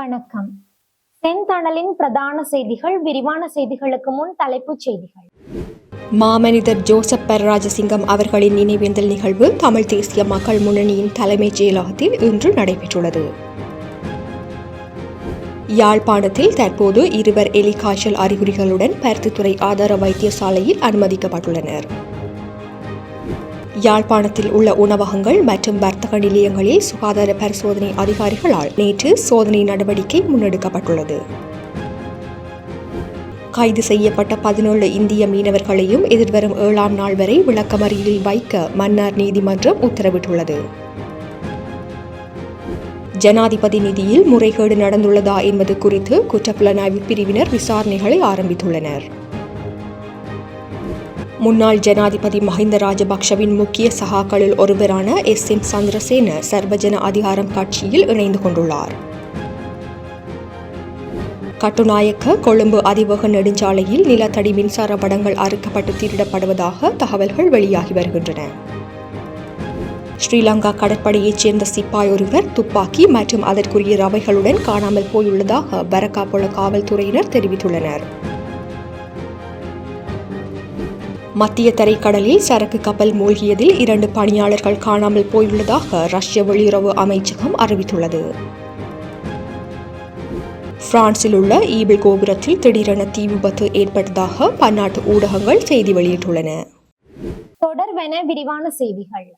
வணக்கம். செந்தணலின் பிரதான செய்திகள் விரிவான செய்திகளுக்கு முன் தலைப்புச் செய்திகள். மாமனிதர் ஜோசப் பெர்ராஜசிங்கம் அவர்களின் நினைவேந்தல் நிகழ்வு தமிழ் தேசிய மக்கள் முன்னணியின் தலைமைச் செயலகத்தில் இன்று நடைபெற்றுள்ளது. யாழ்ப்பாணத்தில் தற்போது இருவர் எலிகாய்ச்சல் அறிகுறிகளுடன் பருத்தித்துறை ஆதார வைத்தியசாலையில் அனுமதிக்கப்பட்டுள்ளனர். யாழ்ப்பாணத்தில் உள்ள உணவகங்கள் மற்றும் வர்த்தக நிலையங்களில் சுகாதார பரிசோதனை அதிகாரிகளால் நேற்று சோதனை நடவடிக்கை முன்னெடுக்கப்பட்டுள்ளது. கைது செய்யப்பட்ட பதினேழு இந்திய மீனவர்களையும் எதிர்வரும் ஏழாம் நாள் வரை விளக்கமறியலில் வைக்க மன்னார் நீதிமன்றம் உத்தரவிட்டுள்ளது. ஜனாதிபதி நிதியில் முறைகேடு நடந்துள்ளதா என்பது குறித்து குற்றப்புலனாய்வு பிரிவினர் விசாரணைகளை ஆரம்பித்துள்ளனர். முன்னாள் ஜனாதிபதி மஹிந்த ராஜபக்ஷவின் முக்கிய சகாக்களில் ஒருவரான எஸ் எம் சந்திரசேன சர்வஜன அதிகாரம் கட்சியில் இணைந்து கொண்டுள்ளார். கட்டுநாயக்க கொழும்பு அதிவேக நெடுஞ்சாலையில் நிலத்தடி மின்சார படங்கள் அறுக்கப்பட்டு திருடப்படுவதாக தகவல்கள் வெளியாகி வருகின்றன. ஸ்ரீலங்கா கடற்படையைச் சேர்ந்த சிப்பாய் ஒருவர் துப்பாக்கி மற்றும் அதற்குரிய ரவைகளுடன் காணாமல் போயுள்ளதாக பரக்காப்புல காவல்துறையினர் தெரிவித்துள்ளனர். மத்திய தரைக்கடலில் சரக்கு கப்பல் மூழ்கியதில் இரண்டு பணியாளர்கள் காணாமல் போயுள்ளதாக ரஷ்ய வெளியுறவு அமைச்சகம் அறிவித்துள்ளது. பிரான்சில் உள்ள ஈபிள் கோபுரத்தில் திடீரென தீ விபத்து ஏற்பட்டதாக பன்னாட்டு ஊடகங்கள் செய்தி வெளியிட்டுள்ளன. தொடர்வென விரிவான செய்திகள்.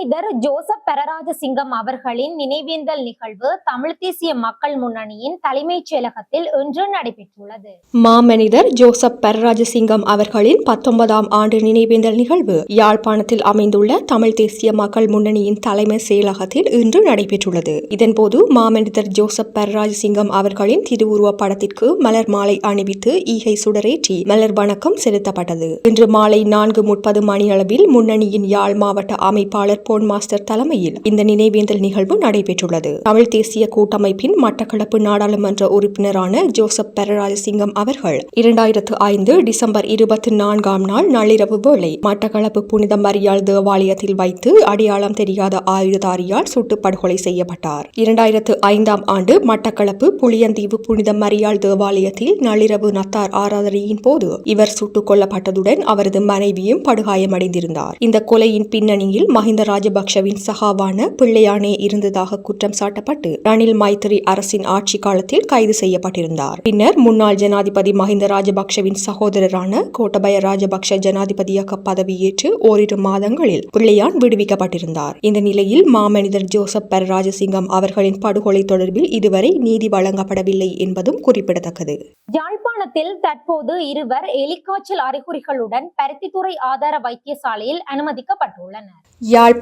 மாமனிதர் ஜோசப் பெரராஜசிங்கம் அவர்களின் நினைவேந்தல் நிகழ்வு தமிழ் தேசிய மக்கள் முன்னணியின் தலைமைச் செயலகத்தில் இன்று நடைபெற்றுள்ளது. மாமனிதர் ஜோசப் பெரராஜசிங்கம் அவர்களின் பத்தொன்பதாம் ஆண்டு நினைவேந்தல் நிகழ்வு யாழ்ப்பாணத்தில் அமைந்துள்ள தமிழ் தேசிய மக்கள் முன்னணியின் தலைமை செயலகத்தில் இன்று நடைபெற்றுள்ளது. இதன்போது மாமனிதர் ஜோசப் பெரராஜசிங்கம் அவர்களின் திருவுருவப் படத்திற்கு மலர் மாலை அணிவித்து ஈகை சுடரேற்றி மலர் வணக்கம் செலுத்தப்பட்டது. இன்று மாலை நான்கு முப்பது மணியளவில் முன்னணியின் யாழ் மாவட்ட அமைப்பாளர் போன் மாஸ்டர் தலைமையில் இந்த நினைவேந்தல் நிகழ்வு நடைபெற்றுள்ளது. தமிழ் தேசிய கூட்டமைப்பின் மட்டக்களப்பு நாடாளுமன்ற உறுப்பினரான ஜோசப் பெரராஜசிங்கம் அவர்கள் இரண்டாயிரத்து ஐந்து டிசம்பர் இருபத்தி நான்காம் நாள் நள்ளிரவு வேளை மட்டக்களப்பு புனித மரியாள் தேவாலயத்தில் வைத்து அடையாளம் தெரியாத ஆயுததாரியால் சுட்டு படுகொலை செய்யப்பட்டார். இரண்டாயிரத்து ஐந்தாம் ஆண்டு மட்டக்களப்பு புளியந்தீவு புனித மரியாள் தேவாலயத்தில் நள்ளிரவு நத்தார் ஆராதனையின் போது இவர் சுட்டுக் கொல்லப்பட்டதுடன் அவரது மனைவியும் படுகாயமடைந்திருந்தார். இந்த கொலையின் பின்னணியில் மஹிந்த ராஜபக்ஷவின் சகாவான பிள்ளையானே இருந்ததாக குற்றம் சாட்டப்பட்டு ரணில் மைத்திரி அரசின் ஆட்சி காலத்தில் கைது செய்யப்பட்டிருந்தார். பின்னர் முன்னாள் ஜனாதிபதி மஹிந்த ராஜபக்ஷவின் சகோதரரான கோட்டபய ராஜபக்ஷ ஜனாதிபதியாக பதவியேற்று ஓரிரு மாதங்களில் பிள்ளையான் விடுவிக்கப்பட்டிருந்தார். இந்த நிலையில் மாமனிதர் ஜோசப் பெரராஜசிங்கம் அவர்களின் படுகொலை தொடர்பில் இதுவரை நீதி வழங்கப்படவில்லை என்பதும் குறிப்பிடத்தக்கது. யாழ்ப்பாணத்தில் தற்போது இருவர் எலிக்காய்ச்சல் அறிகுறிகளுடன் பருத்தித்துறை ஆதார வைத்தியசாலையில் அனுமதிக்கப்பட்டுள்ளனர்.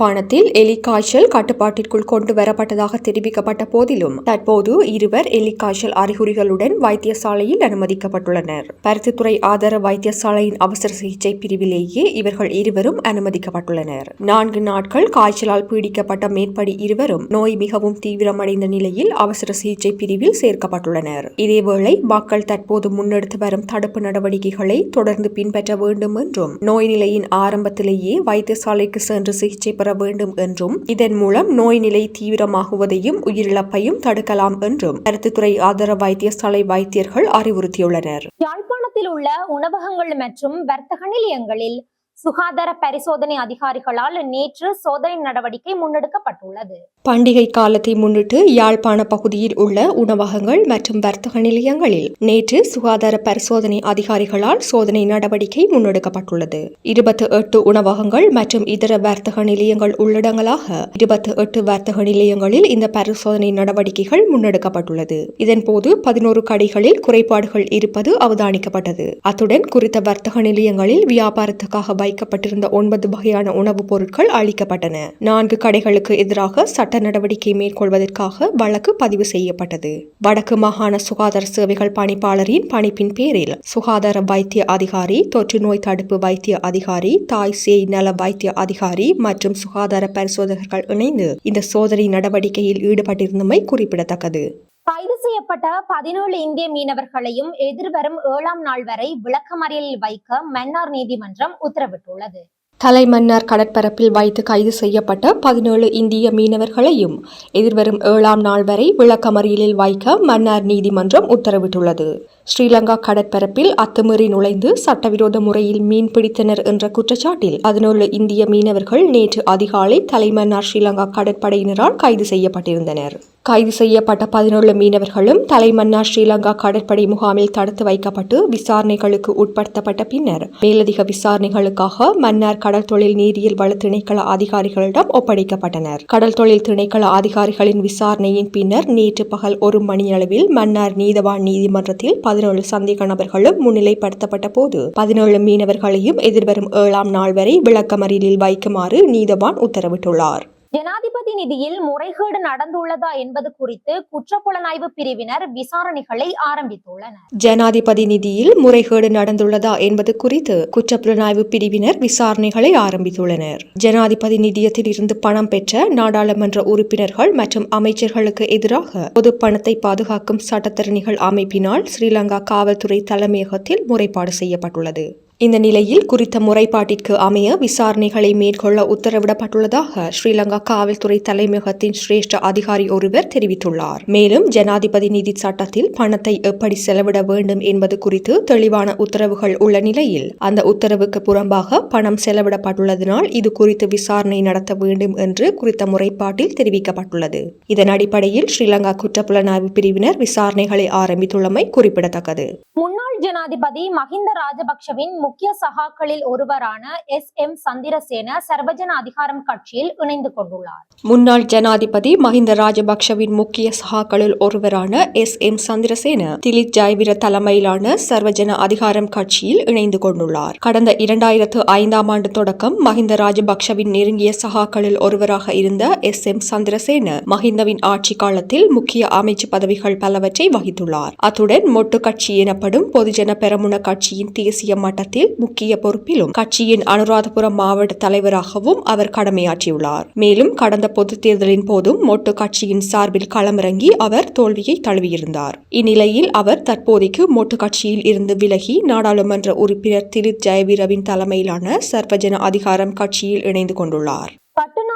யாழ்ப்பாணத்தில் எலிக்காய்ச்சல் கட்டுப்பாட்டிற்குள் கொண்டு வரப்பட்டதாக தெரிவிக்கப்பட்ட போதிலும் தற்போது இருவர் எலிக்காய்ச்சல் அறிகுறிகளுடன் வைத்தியசாலையில் அனுமதிக்கப்பட்டுள்ளனர். பருத்தித்துறை ஆதார வைத்தியசாலையின் அவசர சிகிச்சை பிரிவிலேயே இவர்கள் இருவரும் அனுமதிக்கப்பட்டுள்ளனர். நான்கு நாட்கள் காய்ச்சலால் பீடிக்கப்பட்ட மேற்படி இருவரும் நோய் மிகவும் தீவிரமடைந்த நிலையில் அவசர சிகிச்சை பிரிவில் சேர்க்கப்பட்டுள்ளனர். இதேவேளை மக்கள் தற்போது முன்னெடுத்து வரும் தடுப்பு நடவடிக்கைகளை தொடர்ந்து பின்பற்ற வேண்டும் என்றும் நோய் நிலையின் ஆரம்பத்திலேயே வைத்தியசாலைக்கு சென்று சிகிச்சை பெற வேண்டும் என்றும் இதன் மூலம் நோய் நிலை தீவிரமாகுவதையும் உயிரிழப்பையும் தடுக்கலாம் என்றும் கருத்துத்துறை ஆதர வைத்தியசாலை வைத்தியர்கள் அறிவுறுத்தியுள்ளனர். யாழ்ப்பாணத்தில் உள்ள உணவகங்கள் மற்றும் வர்த்தக நிலையங்களில் சுகாதார பரிசோதனை அதிகாரிகளால் நேற்று சோதனை நடவடிக்கை முன்னெடுக்கப்பட்டுள்ளது. பண்டிகை காலத்தை முன்னிட்டு யாழ்ப்பாண பகுதியில் உள்ள உணவகங்கள் மற்றும் வர்த்தக நிலையங்களில் நேற்று சுகாதார பரிசோதனை அதிகாரிகளால் சோதனை நடவடிக்கை முன்னெடுக்கப்பட்டுள்ளது. இருபத்தி எட்டு உணவகங்கள் மற்றும் இதர வர்த்தக நிலையங்கள் உள்ளடங்களாக இருபத்தி எட்டு வர்த்தக நிலையங்களில் இந்த பரிசோதனை நடவடிக்கைகள் முன்னெடுக்கப்பட்டுள்ளது. இதன்போது பதினோரு கடைகளில் குறைபாடுகள் இருப்பது அவதானிக்கப்பட்டது. அத்துடன் குறித்த வர்த்தக நிலையங்களில் வியாபாரத்துக்காக வைக்கப்பட்டிருந்த ஒன்பது வகையான உணவுப் பொருட்கள் அளிக்கப்பட்டன. நான்கு கடைகளுக்கு எதிராக சட்ட நடவடிக்கை மேற்கொள்வதற்காக வழக்கு பதிவு செய்யப்பட்டது. வடக்கு மாகாண சுகாதார சேவைகள் பணிப்பாளரின் பணிப்பின் பேரில் சுகாதார வைத்திய அதிகாரி தொற்று நோய் தடுப்பு வைத்திய அதிகாரி தாய் சேய் நல வைத்திய அதிகாரி மற்றும் சுகாதார பரிசோதகர்கள் இணைந்து இந்த சோதனை நடவடிக்கையில் ஈடுபட்டிருந்தமை குறிப்பிடத்தக்கது. கைது செய்யப்பட்ட பதினேழு இந்திய மீனவர்களையும் எதிர்வரும் ஏழாம் நாள் வரை விளக்கமறியலில் வைக்க மன்னார் நீதிமன்றம் உத்தரவிட்டுள்ளது. தலைமன்னார் கடற்பரப்பில் வைத்து கைது செய்யப்பட்ட பதினேழு இந்திய மீனவர்களையும் எதிர்வரும் ஏழாம் நாள் வரை விளக்கமறியலில் வைக்க மன்னார் நீதிமன்றம் உத்தரவிட்டுள்ளது. ஸ்ரீலங்கா கடற்பரப்பில் அத்துமீறி நுழைந்து சட்டவிரோத முறையில் மீன் பிடித்தனர் என்ற குற்றச்சாட்டில் பதினேழு இந்திய மீனவர்கள் நேற்று அதிகாலை தலைமன்னார் ஸ்ரீலங்கா கடற்படையினரால் கைது செய்யப்பட்டிருந்தனர். கைது செய்யப்பட்ட பதினேழு மீனவர்களும் தலைமன்னார் ஸ்ரீலங்கா கடற்படை முகாமில் தடுத்து வைக்கப்பட்டு விசாரணைகளுக்கு உட்படுத்தப்பட்ட பின்னர் மேலதிக விசாரணைகளுக்காக மன்னார் கடல் தொழில் நீரியல் வள திணைக்கள அதிகாரிகளிடம் ஒப்படைக்கப்பட்டனர். கடல் தொழில் திணைக்கள அதிகாரிகளின் விசாரணையின் பின்னர் நேற்று பகல் ஒரு மணியளவில் மன்னார் நீதவான் நீதிமன்றத்தில் பதினேழு சந்தேக நபர்களும் முன்னிலைப்படுத்தப்பட்ட போது பதினேழு மீனவர்களையும் எதிர்வரும் ஏழாம் நாள் வரை விளக்கமறியலில் வைக்குமாறு நீதவான் உத்தரவிட்டுள்ளார். ஜனாதிபதி நிதியில் முறைகேடு நடந்துள்ளதா என்பது குறித்து குற்றப்புலனாய்வு பிரிவினர் விசாரணைகளை ஆரம்பித்துள்ளனர். ஜனாதிபதி நிதியில் முறைகேடு நடந்துள்ளதா என்பது குறித்து குற்றப்புலனாய்வு பிரிவினர் விசாரணைகளை ஆரம்பித்துள்ளனர். ஜனாதிபதி நிதியத்தில் இருந்து பணம் பெற்ற நாடாளுமன்ற உறுப்பினர்கள் மற்றும் அமைச்சர்களுக்கு எதிராக பொது பணத்தை பாதுகாக்கும் சட்டத்தரணிகள் அமைப்பினால் ஸ்ரீலங்கா காவல்துறை தலைமையகத்தில் முறைப்பாடு செய்யப்பட்டுள்ளது. இந்த நிலையில் குறித்த முறைப்பாட்டிற்கு அமைய விசாரணைகளை மேற்கொள்ள உத்தரவிடப்பட்டுள்ளதாக ஸ்ரீலங்கா காவல்துறை தலைமையகத்தின் சிரேஷ்ட அதிகாரி ஒருவர் தெரிவித்துள்ளார். மேலும் ஜனாதிபதி நிதி சட்டத்தில் பணத்தை எப்படி செலவிட வேண்டும் என்பது குறித்து தெளிவான உத்தரவுகள் உள்ள நிலையில் அந்த உத்தரவுக்கு புறம்பாக பணம் செலவிடப்பட்டுள்ளதனால் இது குறித்து விசாரணை நடத்த வேண்டும் என்று குறித்த முறைப்பாட்டில் தெரிவிக்கப்பட்டுள்ளது. இதன் அடிப்படையில் ஸ்ரீலங்கா குற்றப்புலனாய்வு பிரிவினர் விசாரணைகளை ஆரம்பித்துள்ளமை குறிப்பிடத்தக்கது. முன்னாள் ஜனாதிபதி மஹிந்த ராஜபக்ஷவின் முக்கிய சகாக்களில் ஒருவரான எஸ் எம் சந்திரசேன சர்வஜன அதிகாரம் கட்சியில் இணைந்து கொண்டுள்ளார். முன்னாள் ஜனாதிபதி மஹிந்த ராஜபக்ஷவின் முக்கிய சகாக்களில் ஒருவரான எஸ் எம் சந்திரசேன திலித் ஜாய்விர தலைமையிலான சர்வஜன அதிகாரம் கட்சியில் இணைந்து கொண்டுள்ளார். கடந்த இரண்டாயிரத்து ஐந்தாம் ஆண்டு தொடக்கம் மஹிந்த ராஜபக்ஷவின் நெருங்கிய சகாக்களில் ஒருவராக இருந்த எஸ் எம் சந்திரசேன மஹிந்தவின் ஆட்சி காலத்தில் முக்கிய அமைச்சு பதவிகள் பலவற்றை வகித்துள்ளார். அத்துடன் மொட்டு கட்சி எனப்படும் பொது பொதுஜன பெரமுன கட்சியின் தேசிய மட்டத்தில் முக்கிய பொறுப்பிலும் கட்சியின் அனுராதபுரம் மாவட்ட தலைவராகவும் அவர் கடமையாற்றியுள்ளார். மேலும் கடந்த பொதுத் தேர்தலின் போதும் மொட்டு கட்சியின் சார்பில் களமிறங்கி அவர் தோல்வியை தழுவியிருந்தார். இந்நிலையில் அவர் தற்போதைக்கு மொட்டு கட்சியில் இருந்து விலகி நாடாளுமன்ற உறுப்பினர் திலித் ஜெயவீரவின் தலைமையிலான சர்வஜன அதிகாரம் கட்சியில் இணைந்து கொண்டுள்ளார்.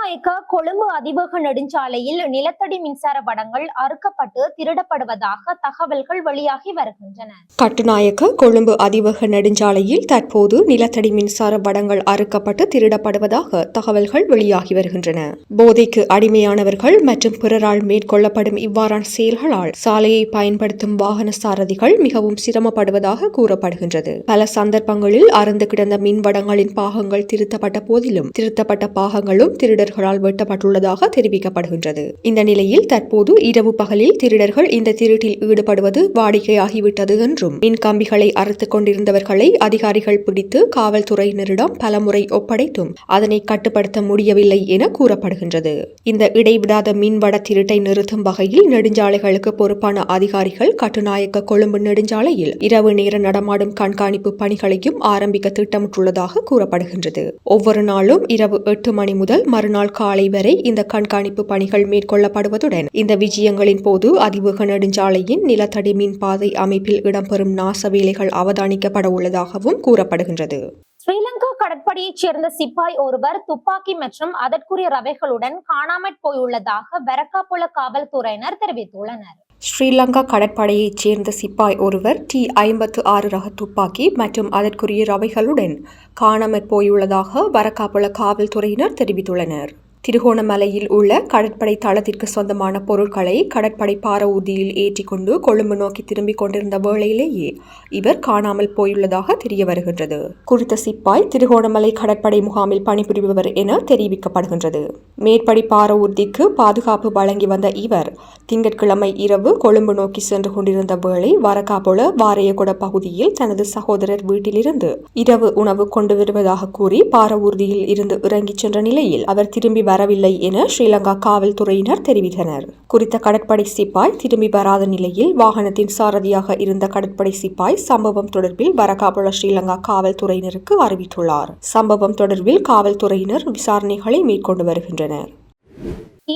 கட்டுநாயக்க கொழும்பு அதிவேக நெடுஞ்சாலையில் நிலத்தடி மின்சார வடங்கள் அறுக்கப்பட்டு திருடப்படுவதாக தகவல்கள் வெளியாகி வருகின்றன. கட்டுநாயக்க கொழும்பு அதிவேக நெடுஞ்சாலையில் தற்போது நிலத்தடி மின்சார வடங்கள் அறுக்கப்பட்டு திருடப்படுவதாக தகவல்கள் வெளியாகி வருகின்றன. போதைக்கு அடிமையானவர்கள் மற்றும் பிறரால் மேற்கொள்ளப்படும் இவ்வாறான செயல்களால் சாலையை பயன்படுத்தும் வாகன சாரதிகள் மிகவும் சிரமப்படுவதாக கூறப்படுகின்றது. பல சந்தர்ப்பங்களில் அறந்து கிடந்த மின்வடங்களின் பாகங்கள் திருத்தப்பட்ட போதிலும் திருத்தப்பட்ட பாகங்களும் திருடர்களால் வெட்டப்பட்டுள்ளதாக தெரிவிக்கப்படுகின்றது. இந்த நிலையில் தற்போது இரவு பகலில் திருடர்கள் இந்த திருட்டில் ஈடுபடுவது வாடிக்கையாகிவிட்டது என்றும் மின் கம்பிகளை அறுத்துக் கொண்டிருந்தவர்களை அதிகாரிகள் பிடித்து காவல்துறையினரிடம் பலமுறை ஒப்படைத்தும் அதனை கட்டுப்படுத்த முடியவில்லை என கூறப்படுகின்றது. இந்த இடைவிடாத மின்வட திருட்டை நிறுத்தும் வகையில் நெடுஞ்சாலைகளுக்கு பொறுப்பான அதிகாரிகள் கட்டுநாயக்க கொழும்பு நெடுஞ்சாலையில் இரவு நேர நடமாடும் கண்காணிப்பு பணிகளையும் ஆரம்பிக்க திட்டமிட்டுள்ளதாக கூறப்படுகின்றது. ஒவ்வொரு நாளும் இரவு எட்டு மணி முதல் மறுநாள் காலை வரை இந்த கண்காணிப்பு பணிகள் மேற்கொள்ளப்படுவதுடன் இந்த விஜயங்களின் போது அதிவேக நெடுஞ்சாலையின் நிலத்தடி மின் பாதை அமைப்பில் இடம்பெறும் நாச வேலைகள் அவதானிக்கப்பட உள்ளதாகவும் கூறப்படுகின்றது. ஸ்ரீலங்கா கடற்படையைச் சேர்ந்த சிப்பாய் ஒருவர் துப்பாக்கி மற்றும் அதற்குரிய ரவைகளுடன் காணாமற் போயுள்ளதாக வெரக்காபுல காவல்துறையினர் தெரிவித்துள்ளனர். ஸ்ரீலங்கா கடற்படையைச் சேர்ந்த சிப்பாய் ஒருவர் டி ஐம்பத்து ஆறு ரக துப்பாக்கி மற்றும் அதற்குரிய ரவைகளுடன் காணாமற் போயுள்ளதாக வரக்காப்புல காவல்துறையினர் தெரிவித்துள்ளனர். திருகோணமலையில் உள்ள கடற்படை தளத்திற்கு சொந்தமான பொருட்களை கடற்படை பார ஊர்தியில் ஏற்றிக்கொண்டு கொழும்பு நோக்கி திரும்பிக் கொண்டிருந்த வேளையிலேயே இவர் காணாமல் போயுள்ளதாக தெரிய வருகின்றது. குறித்த சிப்பாய் திருகோணமலை கடற்படை முகாமில் பணிபுரிபவர் என தெரிவிக்கப்படுகின்றது. மேற்படி பார ஊர்திக்கு பாதுகாப்பு வழங்கி வந்த இவர் திங்கட்கிழமை இரவு கொழும்பு நோக்கி சென்று கொண்டிருந்த வேளை வரக்காபொல வாரையகுட பகுதியில் தனது சகோதரர் வீட்டிலிருந்து இரவு உணவு கொண்டு வருவதாக கூறி பார ஊர்தியில் இருந்து இறங்கிச் சென்ற நிலையில் அவர் திரும்பி வரவில்லை என ஸ்ரீலங்கா காவல்துறையினர் தெரிவித்தனர். குறித்த கடற்படை சிப்பாய் திரும்பி வராத நிலையில் வாகனத்தின் சாரதியாக இருந்த கடற்படை சிப்பாய் சம்பவம் தொடர்பில் வரகாபுல ஸ்ரீலங்கா காவல்துறையினருக்கு அறிவித்துள்ளார். சம்பவம் தொடர்பில் காவல்துறையினர் விசாரணைகளை மேற்கொண்டு வருகின்றனர்.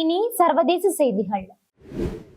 இனி சர்வதேச செய்திகள்.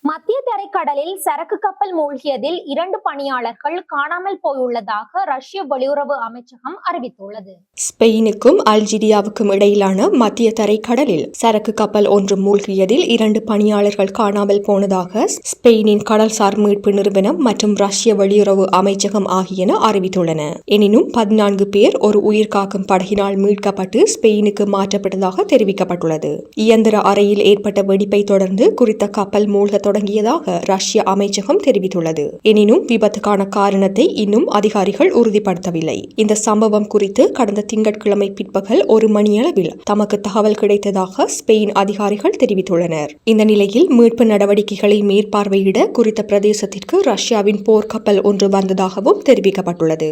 மத்திய தரைக்கடலில் சரக்கு கப்பல் மூழ்கியதில் இரண்டு பணியாளர்கள் காணாமல் போயுள்ளதாக ரஷ்ய வெளியுறவு அமைச்சகம் அறிவித்துள்ளது. ஸ்பெயினுக்கும் அல்ஜீரியாவுக்கும் இடையிலான மத்திய தரைக்கடலில் சரக்கு கப்பல் ஒன்று மூழ்கியதில் இரண்டு பணியாளர்கள் காணாமல் போனதாக ஸ்பெயினின் கடல்சார் மீட்பு நிறுவனம் மற்றும் ரஷ்ய வெளியுறவு அமைச்சகம் ஆகியன அறிவித்துள்ளன. எனினும் பதினான்கு பேர் ஒரு உயிர் காக்கும் படகினால் மீட்கப்பட்டு ஸ்பெயினுக்கு மாற்றப்பட்டதாக தெரிவிக்கப்பட்டுள்ளது. இயந்திர அறையில் ஏற்பட்ட வெடிப்பை தொடர்ந்து குறித்த கப்பல் மூழ்க தொடங்கியதாக ரஷ்ய அமைச்சகம் தெரிவித்துள்ளது. எனினும் விபத்துக்கான காரணத்தை இன்னும் அதிகாரிகள் உறுதிப்படுத்தவில்லை. இந்த சம்பவம் குறித்து கடந்த திங்கட்கிழமை பிற்பகல் ஒரு மணியளவில் தமக்கு தகவல் கிடைத்ததாக ஸ்பெயின் அதிகாரிகள் தெரிவித்துள்ளனர். இந்த நிலையில் மீட்பு நடவடிக்கைகளை மேற்பார்வையிட குறித்த பிரதேசத்திற்கு ரஷ்யாவின் போர்க்கப்பல் ஒன்று வந்ததாகவும் தெரிவிக்கப்பட்டுள்ளது.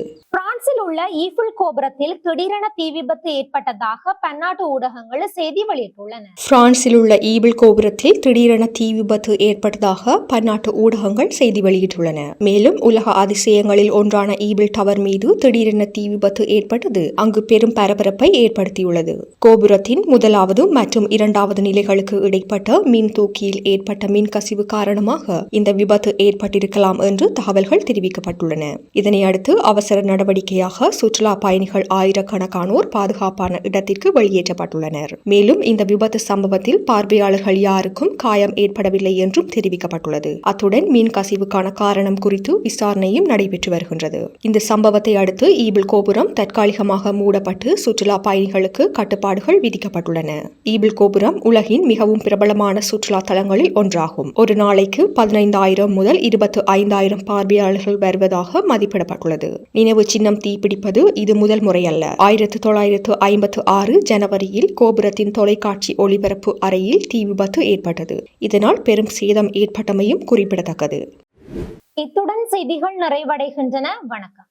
பிரான்சில் உள்ள ஈஃபில் கோபுரத்தில் திடீரென தீ விபத்து ஏற்பட்டதாக பன்னாட்டு ஊடகங்கள் செய்தி வெளியிட்டுள்ளன. பிரான்சில் உள்ள ஈபிள் கோபுரத்தில் திடீரென தீ விபத்து ஏற்பட்டதாக பன்னாட்டு ஊடகங்கள் செய்தி வெளியிட்டுள்ளன. மேலும் உலக அதிசயங்களில் ஒன்றான ஈபிள் டவர் மீது திடீரென தீ விபத்து ஏற்பட்டது அங்கு பெரும் பரபரப்பை ஏற்படுத்தியுள்ளது. கோபுரத்தின் முதலாவது மற்றும் இரண்டாவது நிலைகளுக்கு இடைப்பட்ட மின் தூக்கியில் ஏற்பட்ட மின் கசிவு காரணமாக இந்த விபத்து ஏற்பட்டிருக்கலாம் என்று தகவல்கள் தெரிவிக்கப்பட்டுள்ளன. இதனை அடுத்து அவசர நடவடிக்கையாக சுற்றுலா பயணிகள் ஆயிரக்கணக்கானோர் பாதுகாப்பான இடத்திற்கு வெளியேற்றப்பட்டுள்ளனர். மேலும் இந்த விபத்து சம்பவத்தில் பார்வையாளர்கள் யாருக்கும் காயம் ஏற்படவில்லை என்றும் தெரிவிக்கப்பட்டுள்ளது. அத்துடன் மீன் கசிவுக்கான காரணம் குறித்து விசாரணையும் நடைபெற்று வருகின்றது. இந்த சம்பவத்தை அடுத்து ஈபிள் கோபுரம் தற்காலிகமாக மூடப்பட்டு சுற்றுலா பயணிகளுக்கு கட்டுப்பாடுகள் விதிக்கப்பட்டுள்ளன. ஈபிள் கோபுரம் உலகின் மிகவும் பிரபலமான சுற்றுலா தலங்களில் ஒன்றாகும். ஒரு நாளைக்கு பதினைந்தாயிரம் முதல் இருபத்து ஐந்தாயிரம் பார்வையாளர்கள் வருவதாக மதிப்பிடப்பட்டுள்ளது. நினைவு சின்னம் தீப்பிடிப்பது இது முதல் முறையல்ல. ஆயிரத்து தொள்ளாயிரத்து ஐம்பத்து ஆறு ஜனவரியில் கோபுரத்தின் தொலைக்காட்சி ஒளிபரப்பு அறையில் தீ விபத்து ஏற்பட்டது. இதனால் பெரும் சேதம் ஏற்பட்டமையும் குறிப்பிடத்தக்கது. இத்துடன் செய்திகள் நிறைவடைகின்றன. வணக்கம்.